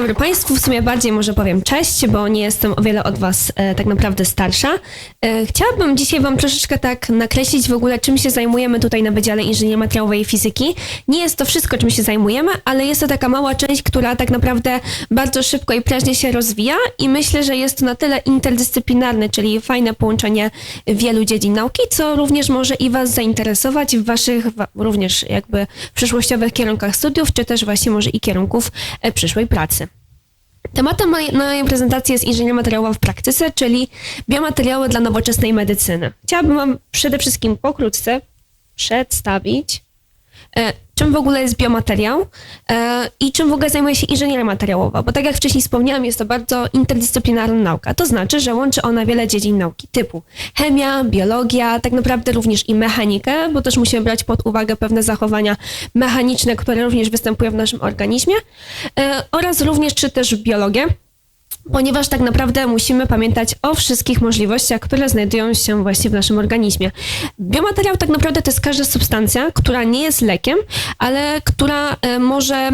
Dobry Państwu, w sumie bardziej może powiem cześć, bo nie jestem o wiele od Was e, tak naprawdę starsza. E, chciałabym dzisiaj Wam troszeczkę tak nakreślić w ogóle, czym się zajmujemy tutaj na Wydziale Inżynierii Materiałowej i Fizyki. Nie jest to wszystko, czym się zajmujemy, ale jest to taka mała część, która tak naprawdę bardzo szybko i prężnie się rozwija i myślę, że jest to na tyle interdyscyplinarne, czyli fajne połączenie wielu dziedzin nauki, co również może i Was zainteresować w Waszych wa- również jakby przyszłościowych kierunkach studiów, czy też właśnie może i kierunków e, przyszłej pracy. Tematem mojej, prezentacji jest inżynieria materiałowa w praktyce, czyli biomateriały dla nowoczesnej medycyny. Chciałabym Wam przede wszystkim pokrótce przedstawić, e, czym w ogóle jest biomateriał e, i czym w ogóle zajmuje się inżynieria materiałowa, bo tak jak wcześniej wspomniałam, jest to bardzo interdyscyplinarna nauka. To znaczy, że łączy ona wiele dziedzin nauki, typu chemia, biologia, tak naprawdę również i mechanikę, bo też musimy brać pod uwagę pewne zachowania mechaniczne, które również występują w naszym organizmie, e, oraz również czy też biologię, ponieważ tak naprawdę musimy pamiętać o wszystkich możliwościach, które znajdują się właśnie w naszym organizmie. Biomateriał tak naprawdę to jest każda substancja, która nie jest lekiem, ale która e, może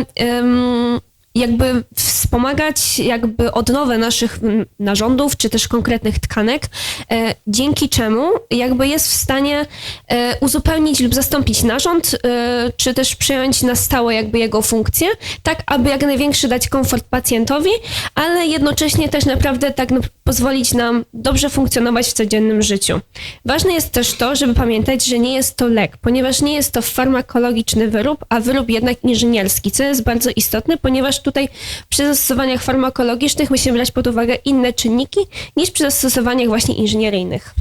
jakby wspomagać jakby odnowę naszych narządów, czy też konkretnych tkanek, e, dzięki czemu jakby jest w stanie e, uzupełnić lub zastąpić narząd, e, czy też przyjąć na stałe jakby jego funkcję, tak aby jak największy dać komfort pacjentowi, ale jednocześnie też naprawdę tak pozwolić nam dobrze funkcjonować w codziennym życiu. Ważne jest też to, żeby pamiętać, że nie jest to lek, ponieważ nie jest to farmakologiczny wyrób, a wyrób jednak inżynierski, co jest bardzo istotne, ponieważ tutaj przy zastosowaniach farmakologicznych musimy brać pod uwagę inne czynniki niż przy zastosowaniach właśnie inżynieryjnych.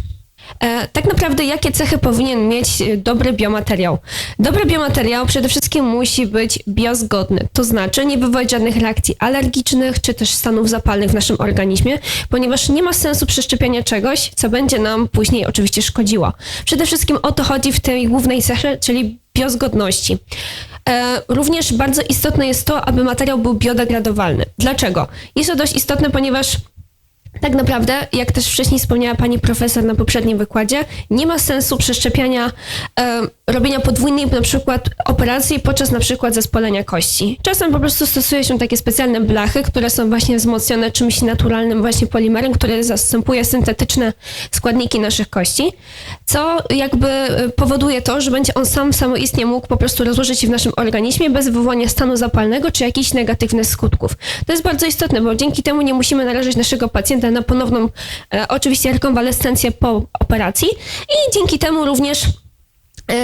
E, tak naprawdę, jakie cechy powinien mieć e, dobry biomateriał? Dobry biomateriał przede wszystkim musi być biozgodny, to znaczy nie wywołać żadnych reakcji alergicznych czy też stanów zapalnych w naszym organizmie, ponieważ nie ma sensu przeszczepiania czegoś, co będzie nam później oczywiście szkodziło. Przede wszystkim o to chodzi w tej głównej cechie, czyli biozgodności. E, Również bardzo istotne jest to, aby materiał był biodegradowalny. Dlaczego? Jest to dość istotne, ponieważ tak naprawdę, jak też wcześniej wspomniała pani profesor na poprzednim wykładzie, nie ma sensu przeszczepiania, e, robienia podwójnej na przykład operacji podczas na przykład zespolenia kości. Czasem po prostu stosuje się takie specjalne blachy, które są właśnie wzmocnione czymś naturalnym, właśnie polimerem, który zastępuje syntetyczne składniki naszych kości, co jakby e, powoduje to, że będzie on sam samoistnie mógł po prostu rozłożyć się w naszym organizmie bez wywołania stanu zapalnego czy jakichś negatywnych skutków. To jest bardzo istotne, bo dzięki temu nie musimy narażać naszego pacjenta na ponowną, e, oczywiście rekonwalescencję po operacji. I dzięki temu również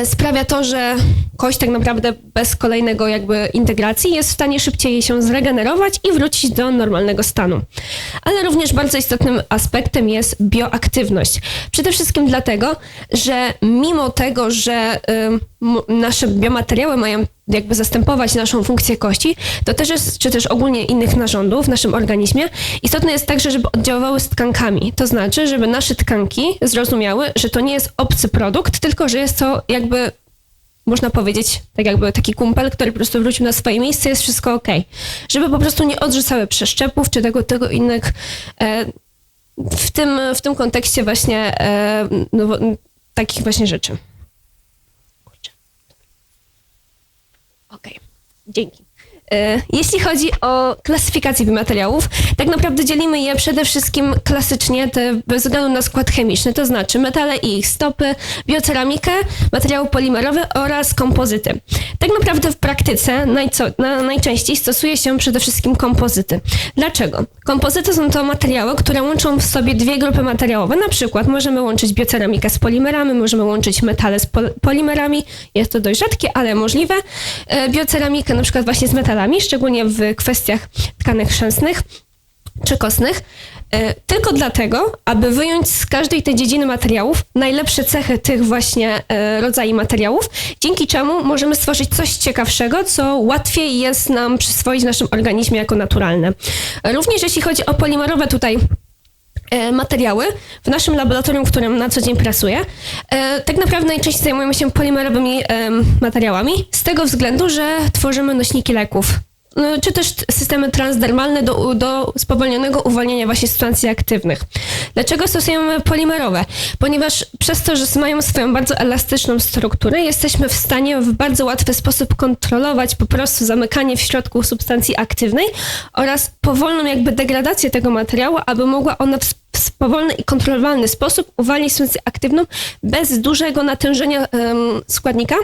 sprawia to, że kość tak naprawdę bez kolejnego jakby integracji jest w stanie szybciej się zregenerować i wrócić do normalnego stanu. Ale również bardzo istotnym aspektem jest bioaktywność. Przede wszystkim dlatego, że mimo tego, że m- nasze biomateriały mają jakby zastępować naszą funkcję kości, to też jest, czy też ogólnie innych narządów w naszym organizmie, istotne jest także, żeby oddziaływały z tkankami. To znaczy, żeby nasze tkanki zrozumiały, że to nie jest obcy produkt, tylko że jest to jakby można powiedzieć, tak jakby taki kumpel, który po prostu wrócił na swoje miejsce, jest wszystko ok. Żeby po prostu nie odrzucały przeszczepów czy tego, tego innych. E, w, tym, w tym kontekście właśnie e, no, takich właśnie rzeczy. Okej, dzięki. E, Jeśli chodzi o klasyfikację biomateriałów, tak naprawdę dzielimy je przede wszystkim klasycznie te bez względu na skład chemiczny, to znaczy metale i ich stopy, bioceramikę, materiały polimerowe oraz kompozyty. Tak naprawdę w praktyce najco, na, najczęściej stosuje się przede wszystkim kompozyty. Dlaczego? Kompozyty są to materiały, które łączą w sobie dwie grupy materiałowe. Na przykład możemy łączyć bioceramikę z polimerami, możemy łączyć metale z pol- polimerami. Jest to dość rzadkie, ale możliwe. E, Bioceramikę na przykład właśnie z metalami, szczególnie w kwestiach tkanek chrzęsnych czy kostnych, e, tylko dlatego, aby wyjąć z każdej tej dziedziny materiałów najlepsze cechy tych właśnie e, rodzajów materiałów, dzięki czemu możemy stworzyć coś ciekawszego, co łatwiej jest nam przyswoić w naszym organizmie jako naturalne. Również jeśli chodzi o polimerowe tutaj materiały w naszym laboratorium, w którym na co dzień pracuję. E, tak naprawdę najczęściej zajmujemy się polimerowymi materiałami z tego względu, że tworzymy nośniki leków. No, Czy też systemy transdermalne do, do spowolnionego uwalniania właśnie substancji aktywnych. Dlaczego stosujemy polimerowe? Ponieważ przez to, że mają swoją bardzo elastyczną strukturę, jesteśmy w stanie w bardzo łatwy sposób kontrolować po prostu zamykanie w środku substancji aktywnej oraz powolną jakby degradację tego materiału, aby mogła ona w powolny i kontrolowalny sposób uwalniać substancję aktywną bez dużego natężenia składnika,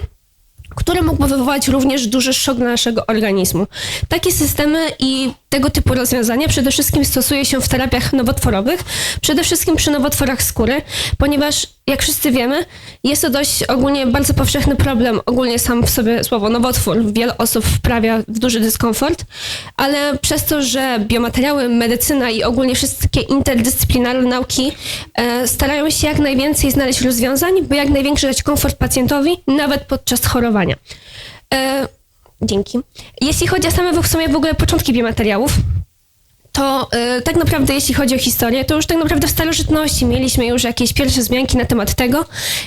które mógłby wywołać również duży szok dla naszego organizmu. Takie systemy i tego typu rozwiązania przede wszystkim stosuje się w terapiach nowotworowych, przede wszystkim przy nowotworach skóry, ponieważ jak wszyscy wiemy, jest to dość ogólnie bardzo powszechny problem. Ogólnie sam w sobie słowo nowotwór wiele osób wprawia w duży dyskomfort, ale przez to, że biomateriały, medycyna i ogólnie wszystkie interdyscyplinarne nauki e, starają się jak najwięcej znaleźć rozwiązań, by jak największy dać komfort pacjentowi, nawet podczas chorowania. E, dzięki. Jeśli chodzi o same w sumie w ogóle początki biomateriałów, to y, tak naprawdę jeśli chodzi o historię, to już tak naprawdę w starożytności mieliśmy już jakieś pierwsze wzmianki na temat tego,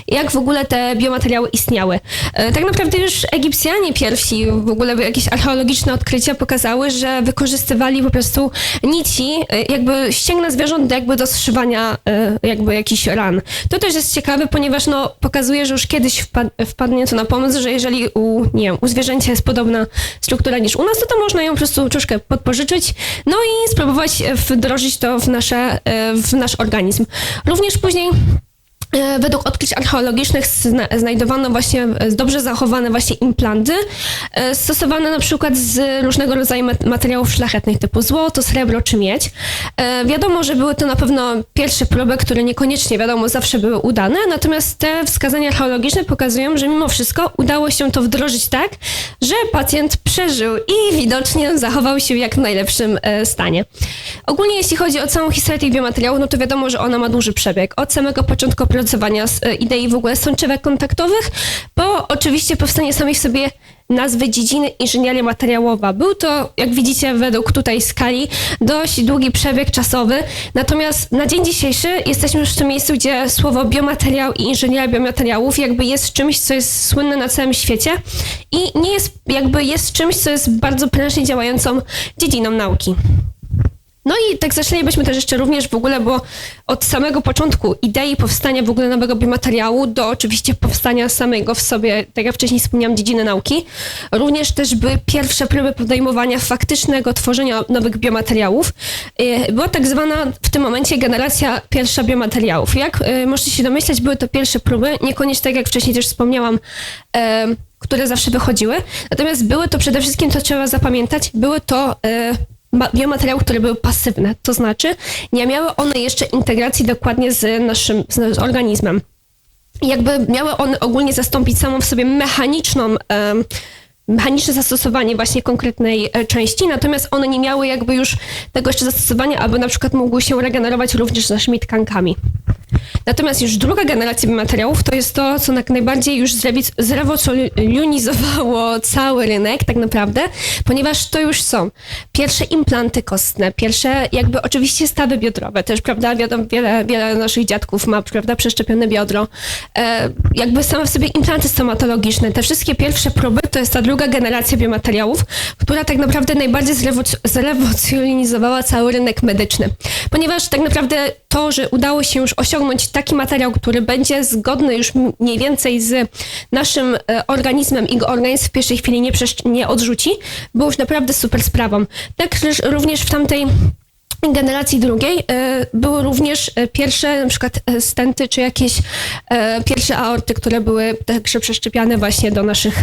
jak w ogóle te biomateriały istniały. Y, tak naprawdę już Egipcjanie pierwsi, w ogóle jakieś archeologiczne odkrycia pokazały, że wykorzystywali po prostu nici, y, jakby ścięgna zwierząt jakby do zszywania jakby jakichś ran. To też jest ciekawe, ponieważ no, pokazuje, że już kiedyś wpad wpadnie to na pomysł, że jeżeli u, nie wiem, u zwierzęcia jest podobna struktura niż u nas, to, to można ją po prostu troszkę podpożyczyć, no i spróbować e, wdrożyć to w, nasze, e, w nasz organizm. Również później Według odkryć archeologicznych zna znajdowano właśnie dobrze zachowane właśnie implanty, stosowane na przykład z różnego rodzaju materiałów szlachetnych typu złoto, srebro czy miedź. Wiadomo, że były to na pewno pierwsze próby, które niekoniecznie wiadomo zawsze były udane, natomiast te wskazania archeologiczne pokazują, że mimo wszystko udało się to wdrożyć tak, że pacjent przeżył i widocznie zachował się w jak najlepszym e, stanie. Ogólnie jeśli chodzi o całą historię tych biomateriałów, no to wiadomo, że ona ma duży przebieg. Od samego początku opracowania e, idei w ogóle sączewek kontaktowych, po oczywiście powstanie samej w sobie nazwy dziedziny inżynieria materiałowa. Był to, jak widzicie, według tutaj skali, dość długi przebieg czasowy. Natomiast na dzień dzisiejszy jesteśmy już w tym miejscu, gdzie słowo biomateriał i inżynieria biomateriałów jakby jest czymś, co jest słynne na całym świecie i nie jest, jakby jest czymś, co jest bardzo prężnie działającą dziedziną nauki. No i tak zaczęlibyśmy też jeszcze również w ogóle, bo od samego początku idei powstania w ogóle nowego biomateriału do oczywiście powstania samego w sobie, tak jak wcześniej wspomniałam, dziedziny nauki, również też były pierwsze próby podejmowania faktycznego tworzenia nowych biomateriałów. Y, była tak zwana w tym momencie generacja pierwsza biomateriałów. Jak y, możecie się domyślać, były to pierwsze próby, niekoniecznie tak jak wcześniej też wspomniałam, które zawsze wychodziły. Natomiast były to przede wszystkim, to trzeba zapamiętać, były to biomateriały, które były pasywne, to znaczy nie miały one jeszcze integracji dokładnie z naszym z organizmem. Jakby miały one ogólnie zastąpić samą w sobie mechaniczną mechaniczne zastosowanie właśnie konkretnej e, części, natomiast one nie miały jakby już tego jeszcze zastosowania, aby na przykład mogły się regenerować również z naszymi tkankami. Natomiast już druga generacja materiałów to jest to, co najbardziej już zrewolucjonizowało cały rynek tak naprawdę, ponieważ to już są pierwsze implanty kostne, pierwsze jakby oczywiście stawy biodrowe, też prawda, wiadomo, wiele, wiele naszych dziadków ma, prawda, przeszczepione biodro, e, jakby same w sobie implanty stomatologiczne, te wszystkie pierwsze próby to jest ta druga generacja biomateriałów, która tak naprawdę najbardziej zrewolucjonizowała cały rynek medyczny, ponieważ tak naprawdę to, że udało się już osiągnąć taki materiał, który będzie zgodny już mniej więcej z naszym e, organizmem i go organizm w pierwszej chwili nie, nie odrzuci, było już naprawdę super sprawą. Tak również w tamtej generacji drugiej e, były również e, pierwsze na przykład e, stenty, czy jakieś pierwsze aorty, które były także przeszczepiane właśnie do naszych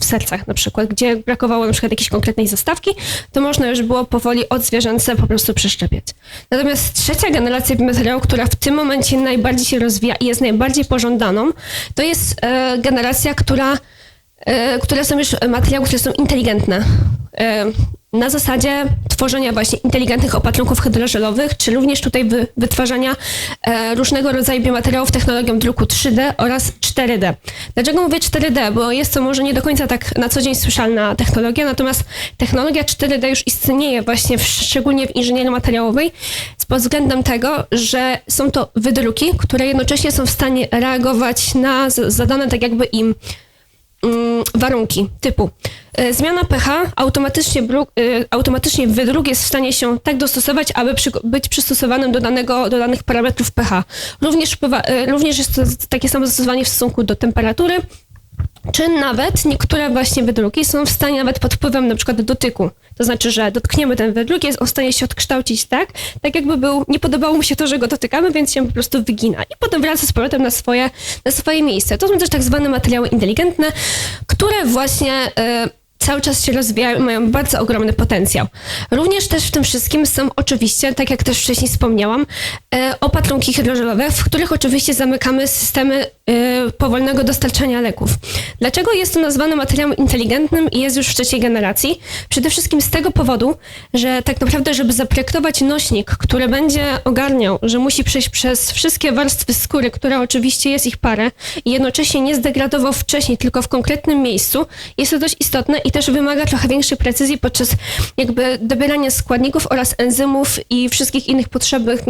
w sercach na przykład, gdzie brakowało na przykład jakiejś konkretnej zastawki, to można już było powoli od zwierzęce po prostu przeszczepiać. Natomiast trzecia generacja materiału, która w tym momencie najbardziej się rozwija i jest najbardziej pożądaną, to jest generacja, która które są już materiały, które są inteligentne na zasadzie tworzenia właśnie inteligentnych opatrunków hydrożelowych, czy również tutaj wy, wytwarzania e, różnego rodzaju biomateriałów technologią druku 3D oraz 4D. Dlaczego mówię 4D? Bo jest to może nie do końca tak na co dzień słyszalna technologia, natomiast technologia 4D już istnieje właśnie w, szczególnie w inżynierii materiałowej pod względem tego, że są to wydruki, które jednocześnie są w stanie reagować na zadane tak jakby im mm, warunki typu e, zmiana pH, automatycznie, e, automatycznie wydruk jest w stanie się tak dostosować, aby przy, być przystosowanym do, danego, do danych parametrów pH. Również, e, również jest to takie samo zastosowanie w stosunku do temperatury, czy nawet niektóre właśnie wydruki są w stanie nawet pod wpływem na przykład dotyku. To znaczy, że dotkniemy ten wydruk, jest on w stanie się odkształcić tak, tak jakby był, nie podobało mu się to, że go dotykamy, więc się po prostu wygina. I potem wraca z powrotem na swoje, na swoje miejsce. To są też tak zwane materiały inteligentne, które właśnie... e, cały czas się rozwijają i mają bardzo ogromny potencjał. Również też w tym wszystkim są oczywiście, tak jak też wcześniej wspomniałam, e, opatrunki hydrożelowe, w których oczywiście zamykamy systemy powolnego dostarczania leków. Dlaczego jest to nazwane materiałem inteligentnym i jest już w trzeciej generacji? Przede wszystkim z tego powodu, że tak naprawdę, żeby zaprojektować nośnik, który będzie ogarniał, że musi przejść przez wszystkie warstwy skóry, które oczywiście jest ich parę i jednocześnie nie zdegradował wcześniej, tylko w konkretnym miejscu, jest to dość istotne i też wymaga trochę większej precyzji podczas jakby dobierania składników oraz enzymów i wszystkich innych potrzebnych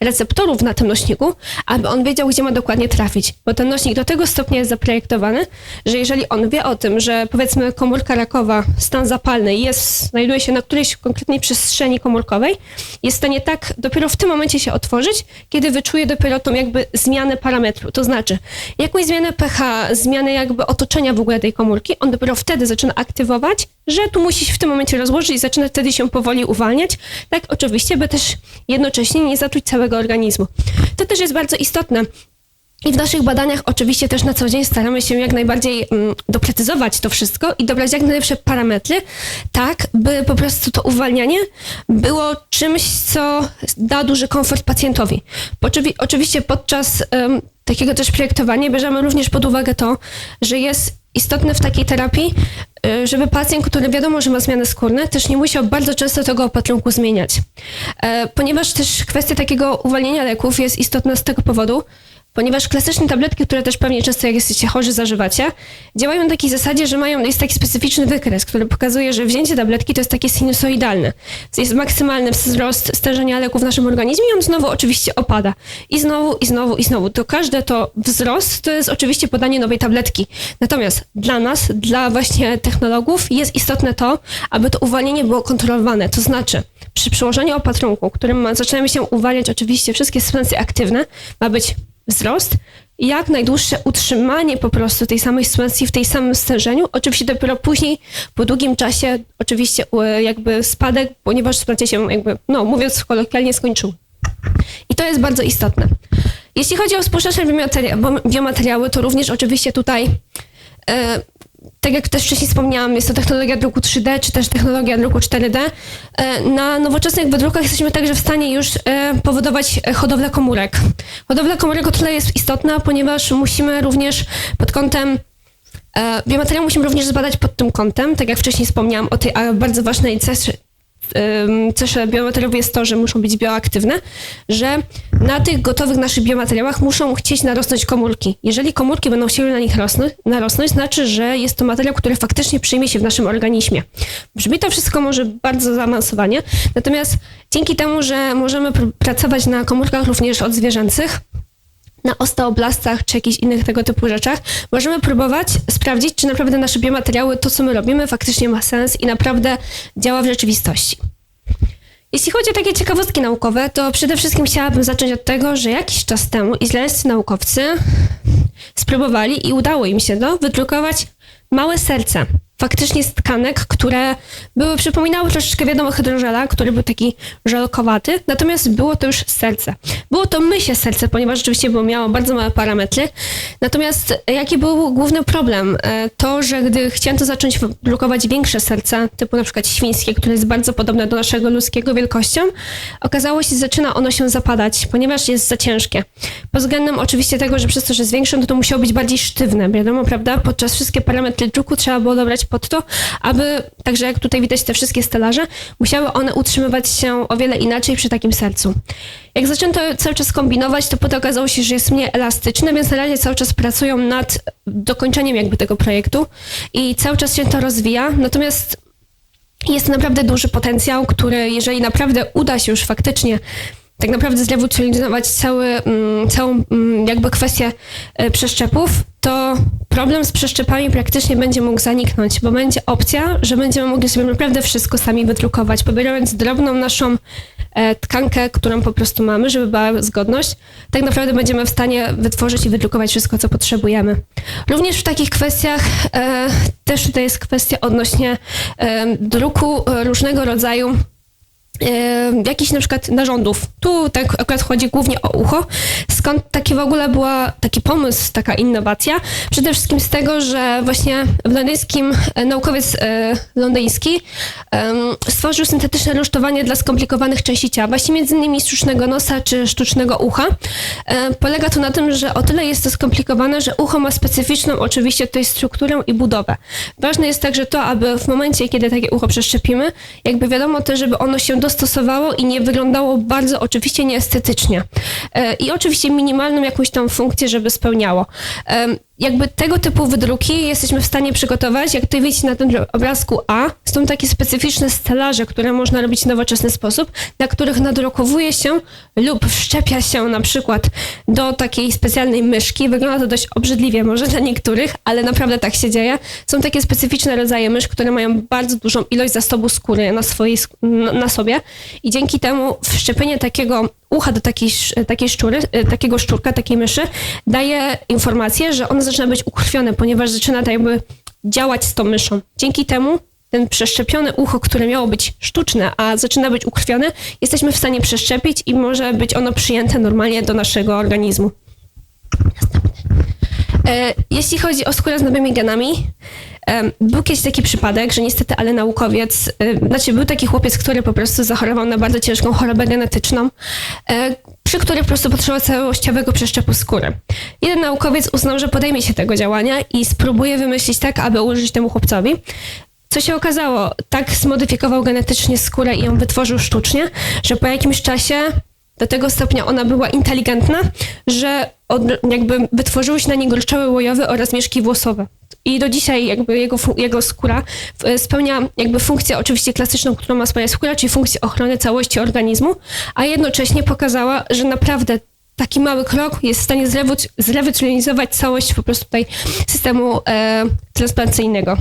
receptorów na tym nośniku, aby on wiedział, gdzie ma dokładnie trafić. Bo ten nośnik do tego stopnia jest zaprojektowany, że jeżeli on wie o tym, że powiedzmy komórka rakowa, stan zapalny jest, znajduje się na którejś konkretnej przestrzeni komórkowej, jest w stanie tak dopiero w tym momencie się otworzyć, kiedy wyczuje dopiero tą jakby zmianę parametru. To znaczy, jakąś zmianę pH, zmianę jakby otoczenia w ogóle tej komórki, on dopiero wtedy zaczyna aktywować, że tu musi się w tym momencie rozłożyć i zaczyna wtedy się powoli uwalniać. Tak, oczywiście, by też jednocześnie nie zatruć całego organizmu. To też jest bardzo istotne. I w naszych badaniach oczywiście też na co dzień staramy się jak najbardziej mm, doprecyzować to wszystko i dobrać jak najlepsze parametry, tak by po prostu to uwalnianie było czymś, co da duży komfort pacjentowi. Oczywi- oczywiście podczas em, takiego też projektowania bierzemy również pod uwagę to, że jest istotne w takiej terapii, y, żeby pacjent, który wiadomo, że ma zmiany skórne, też nie musiał bardzo często tego opatrunku zmieniać. E, Ponieważ też kwestia takiego uwalniania leków jest istotna z tego powodu, ponieważ klasyczne tabletki, które też pewnie często jak jesteście chorzy zażywacie, działają na takiej zasadzie, że mają, jest taki specyficzny wykres, który pokazuje, że wzięcie tabletki to jest takie sinusoidalne. Jest maksymalny wzrost stężenia leku w naszym organizmie i on znowu oczywiście opada. I znowu, i znowu, i znowu. To każde to wzrost to jest oczywiście podanie nowej tabletki. Natomiast dla nas, dla właśnie technologów jest istotne to, aby to uwalnienie było kontrolowane. To znaczy, przy przyłożeniu opatrunku, którym ma, zaczynamy się uwalniać oczywiście wszystkie substancje aktywne, ma być wzrost i jak najdłuższe utrzymanie po prostu tej samej substancji w tej samym stężeniu. Oczywiście dopiero później, po długim czasie, oczywiście jakby spadek, ponieważ substancja się jakby, no mówiąc kolokwialnie, skończyła. I to jest bardzo istotne. Jeśli chodzi o współczesne biomateria- biomateriały, to również oczywiście tutaj, e, tak jak też wcześniej wspomniałam, jest to technologia druku 3D, czy też technologia druku 4D. E, na nowoczesnych wydrukach jesteśmy także w stanie już e, powodować e, hodowlę komórek. Hodowla komórek o tyle jest istotna, ponieważ musimy również pod kątem Biomateriał musimy również zbadać pod tym kątem, tak jak wcześniej wspomniałam o tej bardzo ważnej ceszy, em, cesze biomateriałów jest to, że muszą być bioaktywne, że na tych gotowych naszych biomateriałach muszą chcieć narosnąć komórki. Jeżeli komórki będą chciały na nich rosnąć, narosnąć, znaczy, że jest to materiał, który faktycznie przyjmie się w naszym organizmie. Brzmi to wszystko może bardzo zaawansowanie, natomiast dzięki temu, że możemy pr- pracować na komórkach również odzwierzęcych, na osteoblastach czy jakichś innych tego typu rzeczach, możemy próbować sprawdzić, czy naprawdę nasze biomateriały, to co my robimy, faktycznie ma sens i naprawdę działa w rzeczywistości. Jeśli chodzi o takie ciekawostki naukowe, to przede wszystkim chciałabym zacząć od tego, że jakiś czas temu izraelscy naukowcy spróbowali i udało im się to wydrukować małe serce. Faktycznie z tkanek, które były, przypominały troszeczkę wiadomo hydrożela, który był taki żelkowaty, natomiast było to już serce. Było to mysie serce, ponieważ rzeczywiście było, miało bardzo małe parametry. Natomiast jaki był główny problem? E, To, że gdy chciano zacząć drukować większe serca, typu na przykład świńskie, które jest bardzo podobne do naszego ludzkiego wielkością, okazało się, że zaczyna ono się zapadać, ponieważ jest za ciężkie. Pod względem oczywiście tego, że przez to, że jest większe, no to musiało być bardziej sztywne, wiadomo, prawda? Podczas wszystkie parametry druku trzeba było dobrać pod to, aby, także jak tutaj widać te wszystkie stelaże, musiały one utrzymywać się o wiele inaczej przy takim sercu. Jak zaczęto cały czas kombinować, to potem okazało się, że jest mniej elastyczne, więc na razie cały czas pracują nad dokończeniem jakby tego projektu i cały czas się to rozwija, natomiast jest naprawdę duży potencjał, który jeżeli naprawdę uda się już faktycznie tak naprawdę zrewolucjonizować cały, mm, całą mm, jakby kwestię e, przeszczepów, to problem z przeszczepami praktycznie będzie mógł zaniknąć, bo będzie opcja, że będziemy mogli sobie naprawdę wszystko sami wydrukować, pobierając drobną naszą e, tkankę, którą po prostu mamy, żeby była zgodność, tak naprawdę będziemy w stanie wytworzyć i wydrukować wszystko, co potrzebujemy. Również w takich kwestiach e, też tutaj jest kwestia odnośnie e, druku e, różnego rodzaju e, jakichś na przykład narządów. Tu tak akurat chodzi głównie o ucho. Skąd taki w ogóle była taki pomysł, taka innowacja? Przede wszystkim z tego, że właśnie w londyńskim e, naukowiec e, londyński stworzył syntetyczne rusztowanie dla skomplikowanych części ciała, właśnie między innymi sztucznego nosa czy sztucznego ucha. E, polega to na tym, że o tyle jest to skomplikowane, że ucho ma specyficzną oczywiście tutaj strukturę i budowę. Ważne jest także to, aby w momencie, kiedy takie ucho przeszczepimy, jakby wiadomo też, żeby ono się dostosowało i nie wyglądało bardzo oczywiście nieestetycznie. E, I oczywiście minimalną jakąś tam funkcję, żeby spełniało. Jakby tego typu wydruki jesteśmy w stanie przygotować, jak tutaj widzicie na tym obrazku A, są takie specyficzne stelaże, które można robić w nowoczesny sposób, na których nadrukowuje się lub wszczepia się na przykład do takiej specjalnej myszki. Wygląda to dość obrzydliwie może dla niektórych, ale naprawdę tak się dzieje. Są takie specyficzne rodzaje mysz, które mają bardzo dużą ilość zasobu skóry na, swojej, na sobie i dzięki temu wszczepienie takiego ucha do takiej, takiej szczury, y, takiego szczurka, takiej myszy, daje informację, że on zaczyna być ukrwione, ponieważ zaczyna tak jakby działać z tą myszą. Dzięki temu ten przeszczepione ucho, które miało być sztuczne, a zaczyna być ukrwione, jesteśmy w stanie przeszczepić i może być ono przyjęte normalnie do naszego organizmu. E, Jeśli chodzi o skórę z nowymi genami, był kiedyś taki przypadek, że niestety, ale naukowiec, znaczy był taki chłopiec, który po prostu zachorował na bardzo ciężką chorobę genetyczną, e, przy której po prostu potrzebował całościowego przeszczepu skóry. Jeden naukowiec uznał, że podejmie się tego działania i spróbuje wymyślić tak, aby użyć temu chłopcowi. Co się okazało, tak zmodyfikował genetycznie skórę i ją wytworzył sztucznie, że po jakimś czasie do tego stopnia ona była inteligentna, że od, jakby wytworzyły się na niej gorczoły łojowe oraz mieszki włosowe. I do dzisiaj jakby jego, jego skóra e, spełnia jakby funkcję oczywiście klasyczną, którą ma spełniać skóra, czyli funkcję ochrony całości organizmu, a jednocześnie pokazała, że naprawdę taki mały krok jest w stanie zrewoluc- zrewolucjonizować całość po prostu tutaj systemu e, transplantacyjnego.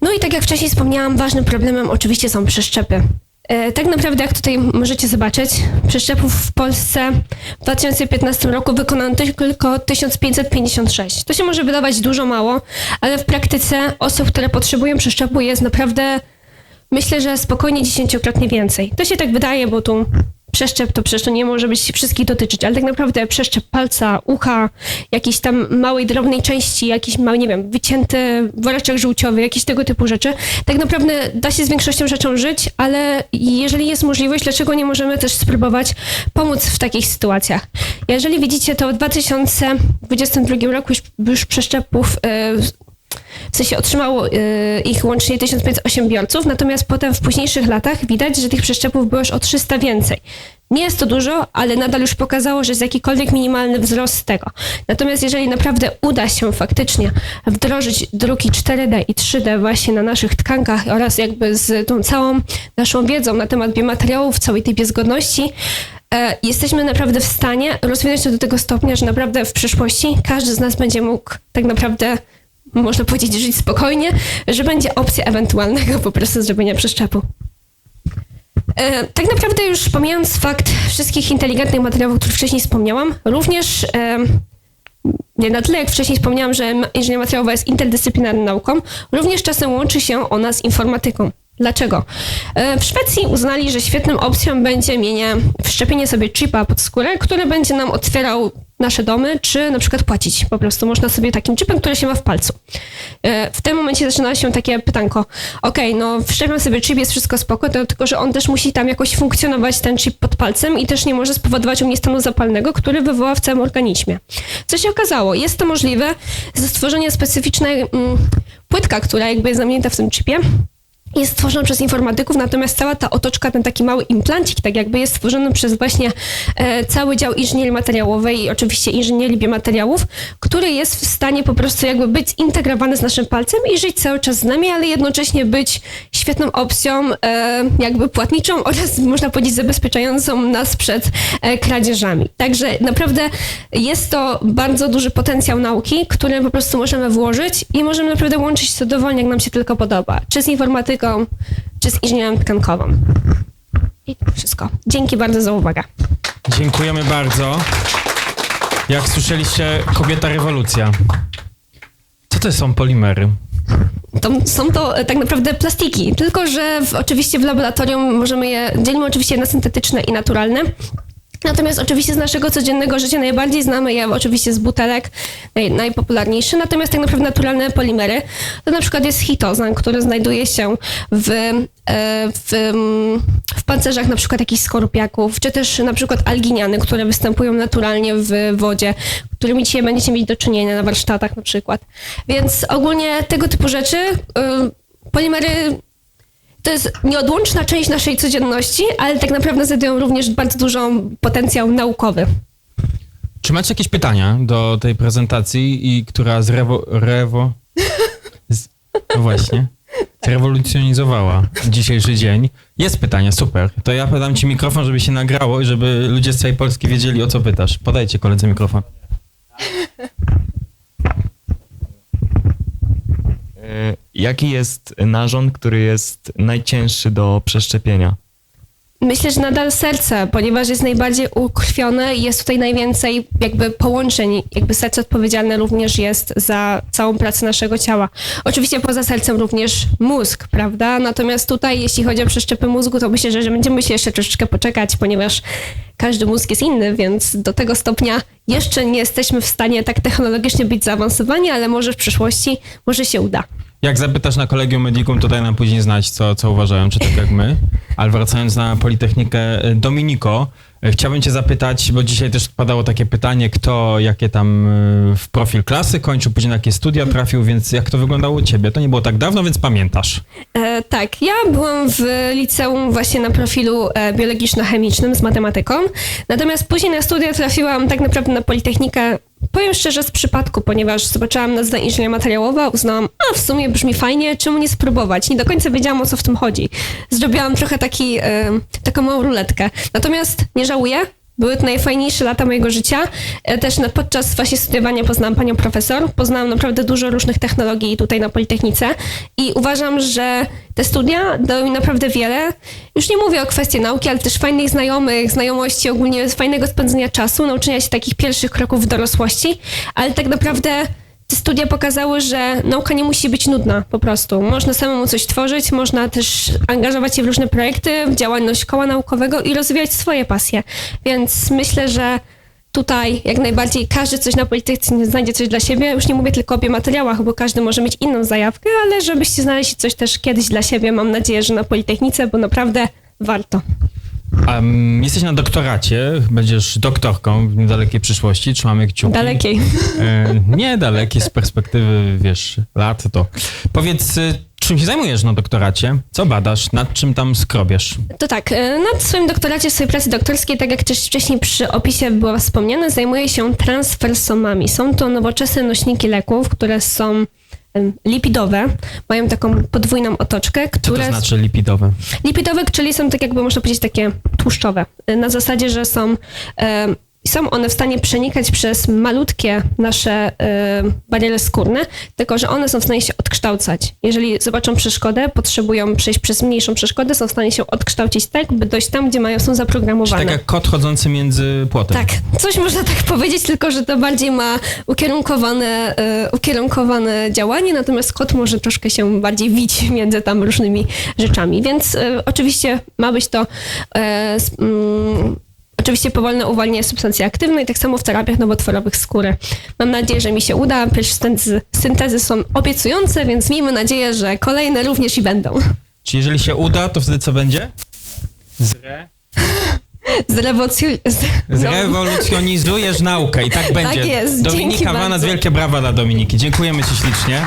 No i tak jak wcześniej wspomniałam, ważnym problemem oczywiście są przeszczepy. E, Tak naprawdę, jak tutaj możecie zobaczyć, przeszczepów w Polsce w 2015 roku wykonano tylko 1556. To się może wydawać dużo mało, ale w praktyce osób, które potrzebują przeszczepu jest naprawdę, myślę, że spokojnie dziesięciokrotnie więcej. To się tak wydaje, bo tu przeszczep to przecież nie może być wszystkich dotyczyć, ale tak naprawdę przeszczep palca, ucha, jakiejś tam małej, drobnej części, jakiś mały, nie wiem, wycięty woreczek żółciowy, jakieś tego typu rzeczy. Tak naprawdę da się z większością rzeczą żyć, ale jeżeli jest możliwość, dlaczego nie możemy też spróbować pomóc w takich sytuacjach? Jeżeli widzicie, to w 2022 roku już, już przeszczepów e, w sensie otrzymało y, ich łącznie 1508 biorców, natomiast potem w późniejszych latach widać, że tych przeszczepów było już o 300 więcej. Nie jest to dużo, ale nadal już pokazało, że jest jakikolwiek minimalny wzrost tego. Natomiast jeżeli naprawdę uda się faktycznie wdrożyć druki 4D i 3D właśnie na naszych tkankach oraz jakby z tą całą naszą wiedzą na temat biomateriałów, całej tej biozgodności, e, jesteśmy naprawdę w stanie rozwinąć to do tego stopnia, że naprawdę w przyszłości każdy z nas będzie mógł tak naprawdę można powiedzieć, żyć spokojnie, że będzie opcja ewentualnego po prostu zrobienia przeszczepu. E, tak naprawdę już pomijając fakt wszystkich inteligentnych materiałów, o których wcześniej wspomniałam, również e, nie na tyle jak wcześniej wspomniałam, że inżynieria materiałowa jest interdyscyplinarną nauką, również czasem łączy się ona z informatyką. Dlaczego? E, W Szwecji uznali, że świetną opcją będzie mienie, wszczepienie sobie chipa pod skórę, który będzie nam otwierał nasze domy, czy na przykład płacić. Po prostu można sobie takim chipem, który się ma w palcu. E, W tym momencie zaczyna się takie pytanko. Okej, no wszczepiam sobie chip, jest wszystko spoko, tylko, że on też musi tam jakoś funkcjonować, ten chip pod palcem i też nie może spowodować u mnie stanu zapalnego, który wywoła w całym organizmie. Co się okazało? Jest to możliwe ze stworzenia specyficznej mm, płytka, która jakby jest zamknięta w tym chipie, jest stworzona przez informatyków, natomiast cała ta otoczka, ten taki mały implancik, tak jakby jest stworzony przez właśnie e, cały dział inżynierii materiałowej i oczywiście inżynierii biomateriałów, który jest w stanie po prostu jakby być zintegrowany z naszym palcem i żyć cały czas z nami, ale jednocześnie być świetną opcją e, jakby płatniczą oraz można powiedzieć zabezpieczającą nas przed e, kradzieżami. Także naprawdę jest to bardzo duży potencjał nauki, który po prostu możemy włożyć i możemy naprawdę łączyć to dowolnie, jak nam się tylko podoba. Czy z informatyką, czy z inżynierią tkankową. I to wszystko. Dzięki bardzo za uwagę. Dziękujemy bardzo. Jak słyszeliście, kobieta rewolucja. Co to są polimery? To, są to e, tak naprawdę plastiki, tylko że w, oczywiście w laboratorium możemy je, dzielimy oczywiście na syntetyczne i naturalne. Natomiast oczywiście z naszego codziennego życia najbardziej znamy je oczywiście z butelek, naj, najpopularniejsze. Natomiast tak naprawdę naturalne polimery to na przykład jest hitozan, który znajduje się w, e, w, mm, w pancerzach na przykład jakichś skorupiaków, czy też na przykład alginiany, które występują naturalnie w wodzie, którymi dzisiaj będziecie mieć do czynienia na warsztatach na przykład. Więc ogólnie tego typu rzeczy, y, polimery to jest nieodłączna część naszej codzienności, ale tak naprawdę znajdują również bardzo dużą potencjał naukowy. Czy macie jakieś pytania do tej prezentacji, i która zrewo... Rewo... Z, no właśnie. Zrewolucjonizowała dzisiejszy dzień. Jest pytanie, super. To ja podam ci mikrofon, żeby się nagrało i żeby ludzie z całej Polski wiedzieli, o co pytasz. Podajcie koledze mikrofon. E, Jaki jest narząd, który jest najcięższy do przeszczepienia? Myślę, że nadal serce, ponieważ jest najbardziej ukrwione i jest tutaj najwięcej jakby połączeń. Jakby serce odpowiedzialne również jest za całą pracę naszego ciała. Oczywiście poza sercem również mózg, prawda? Natomiast tutaj, jeśli chodzi o przeszczepy mózgu, to myślę, że że będziemy musieli jeszcze troszeczkę poczekać, ponieważ każdy mózg jest inny, więc do tego stopnia jeszcze nie jesteśmy w stanie tak technologicznie być zaawansowani, ale może w przyszłości może się uda. Jak zapytasz na Kolegium Medicum, to daj nam później znać, co, co uważają, czy tak jak my. Ale wracając na Politechnikę, e, Dominiko, e, chciałbym cię zapytać, bo dzisiaj też padało takie pytanie, kto jakie tam e, w profil klasy kończył, później na jakie studia trafił, więc jak to wyglądało u ciebie? To nie było tak dawno, więc pamiętasz. E, tak, ja byłam w liceum właśnie na profilu biologiczno-chemicznym z matematyką, natomiast później na studia trafiłam tak naprawdę na Politechnikę, powiem szczerze, z przypadku, ponieważ zobaczyłam nazwę inżynieria materiałowa, uznałam, a w sumie brzmi fajnie, czemu nie spróbować? Nie do końca wiedziałam, o co w tym chodzi. Zrobiłam trochę taki, e, taką małą ruletkę. Natomiast nie żałuję, były to najfajniejsze lata mojego życia. E, Też podczas właśnie studiowania poznałam panią profesor. Poznałam naprawdę dużo różnych technologii tutaj na Politechnice i uważam, że te studia dały mi naprawdę wiele. Już nie mówię o kwestii nauki, ale też fajnych znajomych, znajomości, ogólnie fajnego spędzenia czasu, nauczenia się takich pierwszych kroków w dorosłości, ale tak naprawdę te studia pokazały, że nauka nie musi być nudna po prostu. Można samemu coś tworzyć, można też angażować się w różne projekty, w działalność koła naukowego i rozwijać swoje pasje. Więc myślę, że tutaj jak najbardziej każdy coś na Politechnice znajdzie coś dla siebie. Już nie mówię tylko o biomateriałach, bo każdy może mieć inną zajawkę, ale żebyście znaleźli coś też kiedyś dla siebie, mam nadzieję, że na Politechnice, bo naprawdę warto. Mm, jesteś na doktoracie, będziesz doktorką w niedalekiej przyszłości, trzymamy kciuki. Dalekiej. E, nie dalekie z perspektywy, wiesz, lat to. Powiedz, y, czym się zajmujesz na doktoracie? Co badasz? Nad czym tam skrobiesz? To tak, e, nad swoim doktoracie, swojej pracy doktorskiej, tak jak też wcześniej przy opisie było wspomniane, zajmuję się transfersomami. Są to nowoczesne nośniki leków, które są lipidowe, mają taką podwójną otoczkę, Co które... to znaczy lipidowe? Lipidowe, czyli są tak jakby można powiedzieć takie tłuszczowe. Na zasadzie, że są, e, są one w stanie przenikać przez malutkie nasze e, bariery skórne, tylko że one są w stanie się odkształcać. Jeżeli zobaczą przeszkodę, potrzebują przejść przez mniejszą przeszkodę, są w stanie się odkształcić tak, by dojść tam, gdzie mają, są zaprogramowane. tak jak kot chodzący między płotem? Tak, coś można tak powiedzieć, tylko że to bardziej ma ukierunkowane, e, ukierunkowane działanie, natomiast kot może troszkę się bardziej wić między tam różnymi rzeczami. Więc e, oczywiście ma być to mm, oczywiście powolne uwalnianie substancji aktywnej, tak samo w terapiach nowotworowych skóry. Mam nadzieję, że mi się uda. Pierwsze syntezy, syntezy są obiecujące, więc miejmy nadzieję, że kolejne również i będą. Czy jeżeli się uda, to wtedy co będzie? Zre... Zrewolucjon... z- no. Zrewolucjonizujesz naukę i tak będzie. jest, dzięki Dominika Wanas, bardzo. wielkie brawa dla Dominiki. Dziękujemy ci ślicznie.